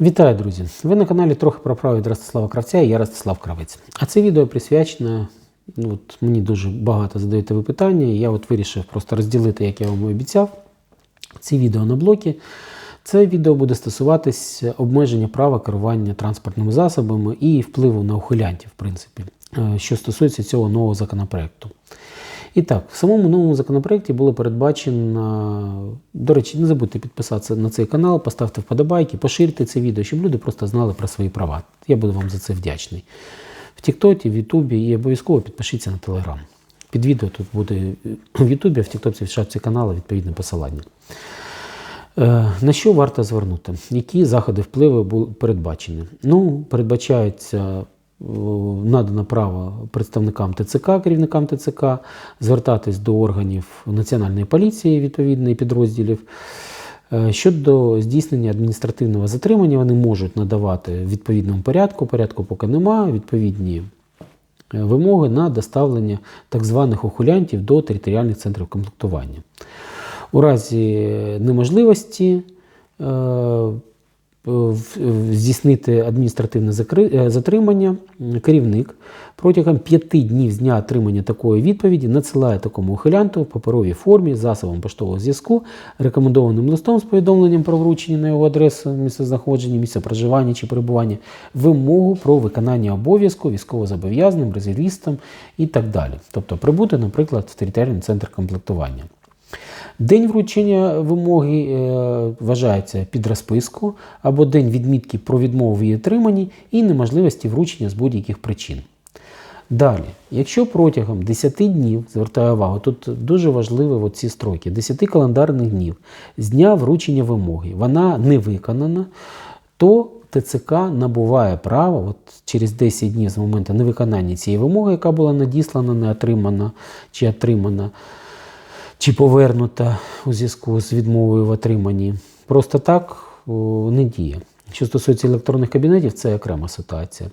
Вітаю, друзі! Ви на каналі трохи про право від Ростислава Кравця і я Ростислав Кравець. А це відео присвячено. Ну, от мені дуже багато задаєте ви питання, і я от вирішив просто розділити, як я вам і обіцяв, ці відео на блоки. Це відео буде стосуватись обмеження права керування транспортними засобами і впливу на ухилянтів, в принципі, е, що стосується цього нового законопроекту. І так, в самому новому законопроекті було передбачено. До речі, не забудьте підписатися на цей канал, поставте вподобайки, поширте це відео, щоб люди просто знали про свої права. Я буду вам за це вдячний. В Тіктокі, в Ютубі і обов'язково підпишіться на Телеграм. Під відео тут буде в Ютубі, а в Тіктоці в шапці каналу відповідне посилання. Е, На що варто звернути? Які заходи впливу були передбачені? Ну, передбачається надано право представникам ТЦК, керівникам ТЦК, звертатись до органів Національної поліції відповідної підрозділів. Е, Щодо здійснення адміністративного затримання, вони можуть надавати в відповідному порядку, порядку поки нема, відповідні е, вимоги на доставлення так званих ухилянтів до територіальних центрів комплектування. У разі неможливості е, здійснити адміністративне е, затримання, керівник протягом п'яти днів з дня отримання такої відповіді надсилає такому ухилянту в паперовій формі засобом поштового зв'язку, рекомендованим листом з повідомленням про вручення на його адресу, місце знаходження, місце проживання чи перебування, вимогу про виконання обов'язку військовозобов'язаним, резервістам і так далі. Тобто прибути, наприклад, в територіальний центр комплектування. День вручення вимоги е, вважається під розписку або день відмітки про відмову в її отриманні і неможливості вручення з будь-яких причин. Далі, якщо протягом 10 днів, звертаю увагу, тут дуже важливі ці строки, 10 календарних днів з дня вручення вимоги, вона не виконана, то ТЦК набуває право от через 10 днів з моменту невиконання цієї вимоги, яка була надіслана, не отримана чи отримана, чи повернута у зв'язку з відмовою в отриманні, просто так не діє. Що стосується електронних кабінетів, це окрема ситуація.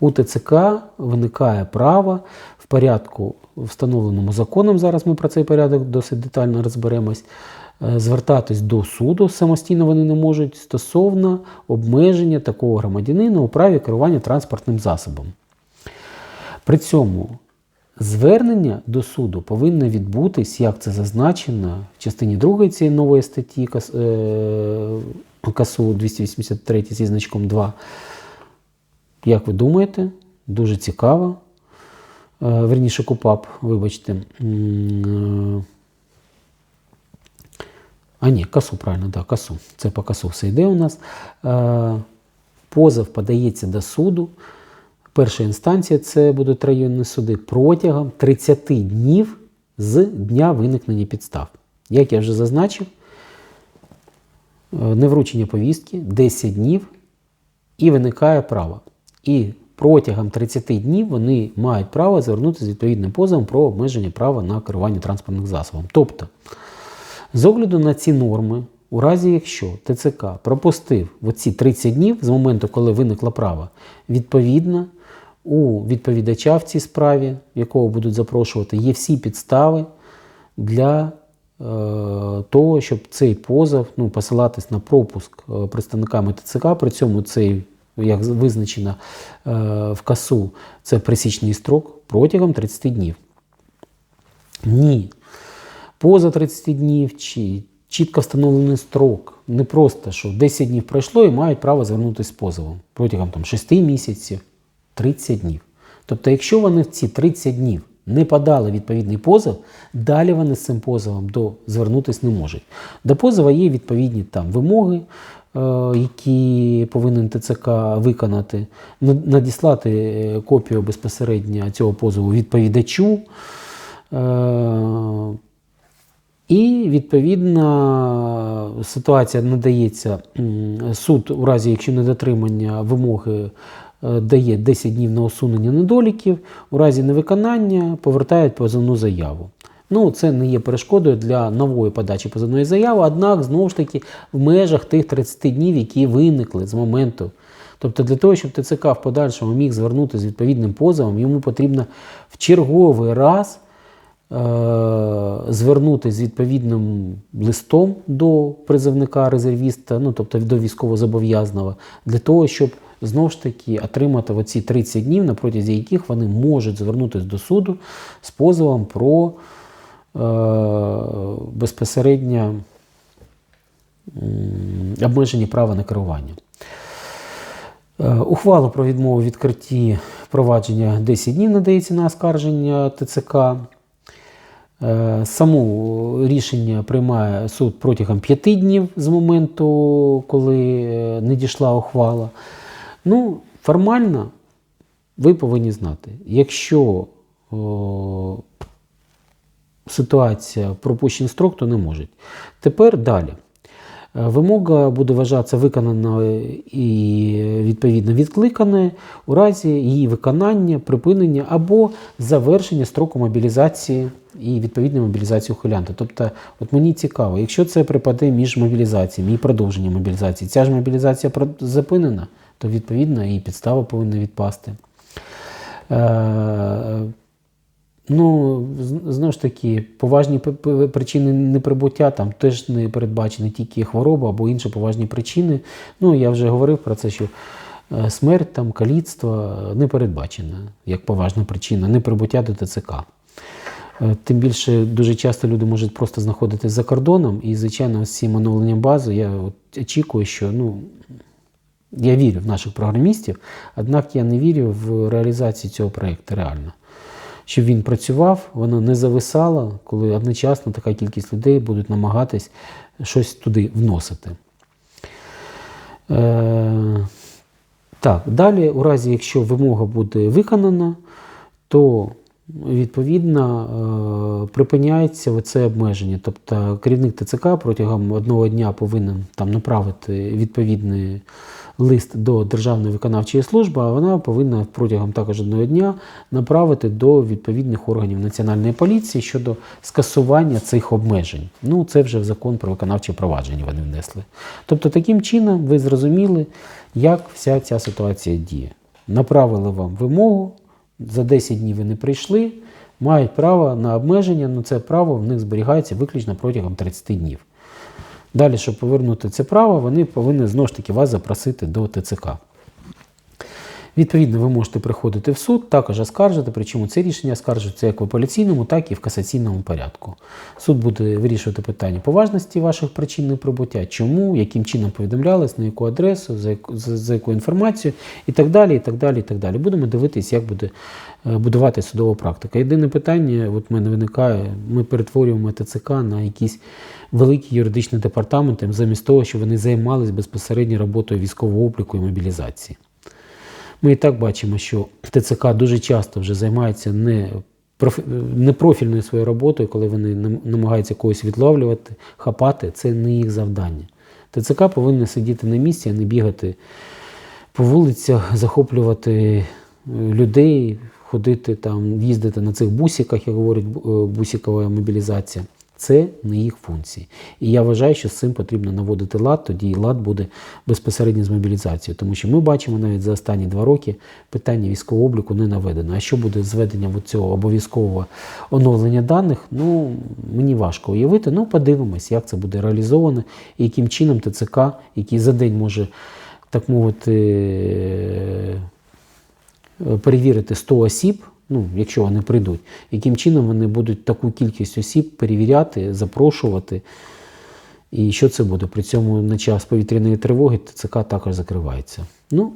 У ТЦК виникає право в порядку, встановленому законом, зараз ми про цей порядок досить детально розберемось, е, звертатись до суду самостійно вони не можуть стосовно обмеження такого громадянина у праві керування транспортним засобом. При цьому звернення до суду повинно відбутись, як це зазначено в частині 2 цієї нової статті е, КАСУ 283 зі значком 2. Як ви думаєте, дуже цікаво. Е, Верніше КУПАП, вибачте. Е, А ні, касу, правильно, да, касу. Це по касу все йде у нас. Позов подається до суду. Перша інстанція це будуть районні суди протягом 30 днів з дня виникнення підстав. Як я вже зазначив, е, невручення повістки 10 днів і виникає право. І протягом 30 днів вони мають право звернутися з відповідним позовом про обмеження права на керування транспортним засобом. Тобто, з огляду на ці норми, у разі якщо ТЦК пропустив оці 30 днів з моменту, коли виникло право, відповідно у відповідача в цій справі, якого будуть запрошувати, є всі підстави для е, того, щоб цей позов ну, посилатись на пропуск е, представниками ТЦК. При цьому цей, як визначено е, в КАСУ, це присічний строк протягом 30 днів. Ні. Поза 30 днів чи чітко встановлений строк. Не просто, що 10 днів пройшло і мають право звернутися з позовом протягом там, 6 місяців, 30 днів. Тобто, якщо вони в ці 30 днів не подали відповідний позов, далі вони з цим позовом до, звернутися не можуть. До позова є відповідні там вимоги, е, які повинен ТЦК виконати, надіслати е, копію безпосередньо цього позову відповідачу. Е, і відповідно ситуація надається суд у разі, якщо недотримання вимоги дає 10 днів на усунення недоліків, у разі невиконання повертають позовну заяву. Ну, це не є перешкодою для нової подачі позовної заяви, однак знову ж таки в межах тих 30 днів, які виникли з моменту. Тобто для того, щоб ТЦК в подальшому міг звернутися з відповідним позовом, йому потрібно в черговий раз звернутися з відповідним листом до призовника резервіста, ну тобто до військовозобов'язаного, для того, щоб знову ж таки отримати оці 30 днів, на протязі яких вони можуть звернутися до суду з позовом про е, безпосередньо м, обмеження права на керування. Е, Ухвала про відмову відкритті провадження 10 днів надається на оскарження ТЦК. Е, Саму рішення приймає суд протягом 5 днів з моменту, коли не дійшла ухвала. Ну, формально ви повинні знати, якщо о, ситуація пропущений строк, то не можуть. Тепер далі. Е, Вимога буде вважатися виконаною і відповідно відкликаною у разі її виконання, припинення або завершення строку мобілізації і відповідної мобілізації ухилянта. Тобто, от мені цікаво, якщо це припаде між мобілізаціями і продовженням мобілізації, ця ж мобілізація зупинена, то відповідно і підстава повинна відпасти. Е, Ну, знову ж таки, поважні причини неприбуття там теж не передбачені тільки хвороба або інші поважні причини. Ну, я вже говорив про це, що е, смерть, там, каліцтво не передбачена як поважна причина, неприбуття до ТЦК. Е, Тим більше дуже часто люди можуть просто знаходитися за кордоном, і, звичайно, з цим оновленням бази я очікую, що ну, я вірю в наших програмістів, однак я не вірю в реалізацію цього проєкту реально. Щоб він працював, воно не зависало, коли одночасно така кількість людей будуть намагатись щось туди вносити. Е, так, далі, у разі, якщо вимога буде виконана, то відповідно е, припиняється оце обмеження. Тобто керівник ТЦК протягом одного дня повинен там направити відповідний лист до Державної виконавчої служби, а вона повинна протягом також одного дня направити до відповідних органів національної поліції щодо скасування цих обмежень. Ну, це вже в закон про виконавче провадження вони внесли. Тобто, таким чином ви зрозуміли, як вся ця ситуація діє. Направили вам вимогу, за 10 днів ви не прийшли, мають право на обмеження, але це право в них зберігається виключно протягом 30 днів. Далі, щоб повернути це право, вони повинні знову ж таки вас запросити до ТЦК. Відповідно, ви можете приходити в суд, також оскаржити, причому це рішення оскаржується як в апеляційному, так і в касаційному порядку. Суд буде вирішувати питання поважності ваших причин неприбуття, чому, яким чином повідомлялось, на яку адресу, за яку, за, за яку інформацію і так далі. і так далі, і так далі. Будемо дивитись, як буде е, будувати судова практика. Єдине питання, от в мене виникає, ми перетворюємо ТЦК на якісь великі юридичні департаменти, замість того, щоб вони займалися безпосередньо роботою військового обліку і мобілізації. Ми і так бачимо, що ТЦК дуже часто вже займається не, профі... не профільною своєю роботою, коли вони намагаються когось відловлювати, хапати, це не їх завдання. ТЦК повинні сидіти на місці, а не бігати по вулицях, захоплювати е, людей, ходити там, їздити на цих бусиках, як говорять, бу- е, мобілізація. Це не їх функції. І я вважаю, що з цим потрібно наводити лад, тоді і лад буде безпосередньо з мобілізацією. Тому що ми бачимо навіть за останні два роки питання військового обліку не наведено. А що буде з введенням цього обов'язкового оновлення даних, ну мені важко уявити. Ну, подивимось, як це буде реалізовано і яким чином ТЦК, який за день може, так мовити, е, перевірити 100 осіб, ну, якщо вони прийдуть, яким чином вони будуть таку кількість осіб перевіряти, запрошувати. І що це буде? При цьому на час повітряної тривоги ТЦК також закривається. Ну,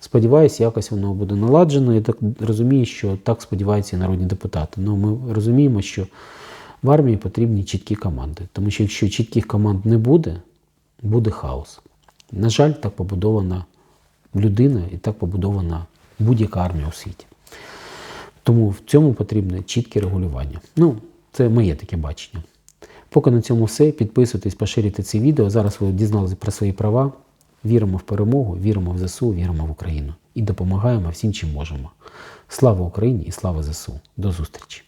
сподіваюся, якось воно буде наладжено. Я так розумію, що так сподіваються і народні депутати. Ну, ми розуміємо, що в армії потрібні чіткі команди. Тому що якщо чітких команд не буде, буде хаос. На жаль, так побудована людина і так побудована будь-яка армія у світі. Тому в цьому потрібне чітке регулювання. Ну, це моє таке бачення. Поки на цьому все. Підписуйтесь, поширюйте це відео. Зараз ви дізналися про свої права. Віримо в перемогу, віримо в ЗСУ, віримо в Україну і допомагаємо всім, чим можемо. Слава Україні і слава ЗСУ. До зустрічі!